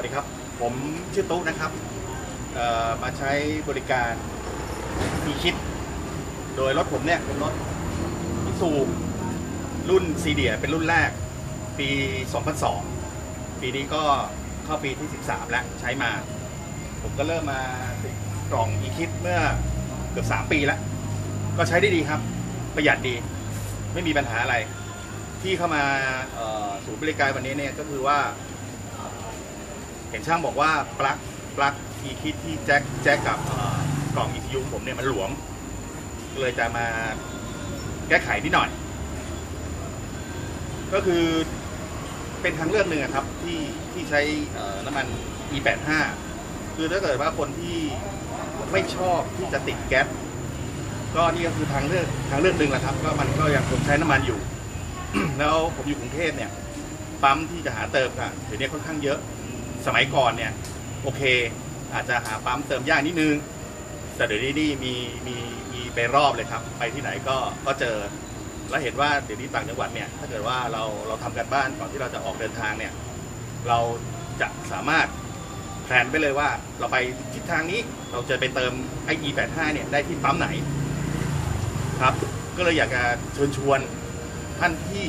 วัสดีครับ ผมชื่อตุ๊นะครับมาใช้บริการมีคิด โดยรถผมเนี่ยเป็นรถมิซูรุ่นซีเดียเป็นรุ่นแรก ปี 2002 ปีนี้ก็เข้าปีที่ 13 แล้วใช้มา ผมก็เริ่มมาติดกล่องอีคิดเมื่อเกือบ 3 ปีแล้ว ก็ใช้ได้ดีครับ ประหยัดดี ไม่มีปัญหาอะไร ที่เข้ามาเอ่อศูนย์บริการวันนี้เนี่ยก็คือว่า เห็นช่างบอกว่าปลั๊กปลั๊กอีคิดที่แจ็คแจ็คกับเอ่อกล่อง ECU ผมเนี่ยมันหลวม เลยจะมาแก้ไขนิดหน่อย ก็คือเป็นทางเลือกหนึ่งอะครับที่ที่ใช้เอ่อน้ำมัน E85 คือถ้าเกิดว่าคนที่ไม่ชอบที่จะติดแก๊สก็นี่ก็คือทางเลือกทางเลือกหนึ่งแหละครับ ก็มันก็ยังคงใช้น้ำมันอยู่ แล้วผมอยู่กรุงเทพเนี่ยปั๊มที่จะหาเติมค่ะเดี๋ยวนี้ค่อนข้างเยอะ สมัยก่อนเนี่ยโอเค อาจจะหาปั๊มเติมยากนิดนึง แต่เดี๋ยวนี้นี่มีมีมีไปรอบเลยครับ ไปที่ไหนก็ก็เจอ แล้วเห็นว่าเดี๋ยวนี้ต่างจังหวัดเนี่ยถ้าเกิดว่าเราเราทำกันบ้านก่อนที่เราจะออกเดินทางเนี่ยเราจะสามารถแพลนไปเลยว่าเราไปทิศทางนี้เราจะไปเติมไอ E85 เนี่ยได้ที่ปั๊มไหนครับ ก็เลยอยากจะเชิญชวนท่านที่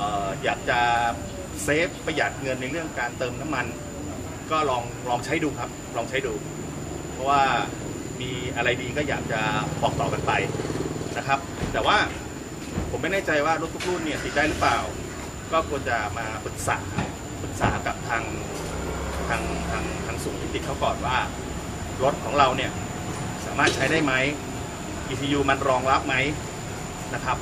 อออยากจะ เซฟประหยัดเงินในเรื่องการเติมน้ำมัน ก็ลองลองใช้ดูครับ ลองใช้ดู เพราะว่ามีอะไรดีก็อยากจะบอกต่อกันไปนะครับ แต่ว่าผมไม่แน่ใจว่ารถทุกรุ่นเนี่ยติดได้หรือเปล่า ก็ควรจะมาปรึกษาปรึกษากับทางทางทางทางศูนย์ที่ติดเขาก่อนว่ารถของเราเนี่ยสามารถใช้ได้ไหม ECU มันรองรับไหมนะครับ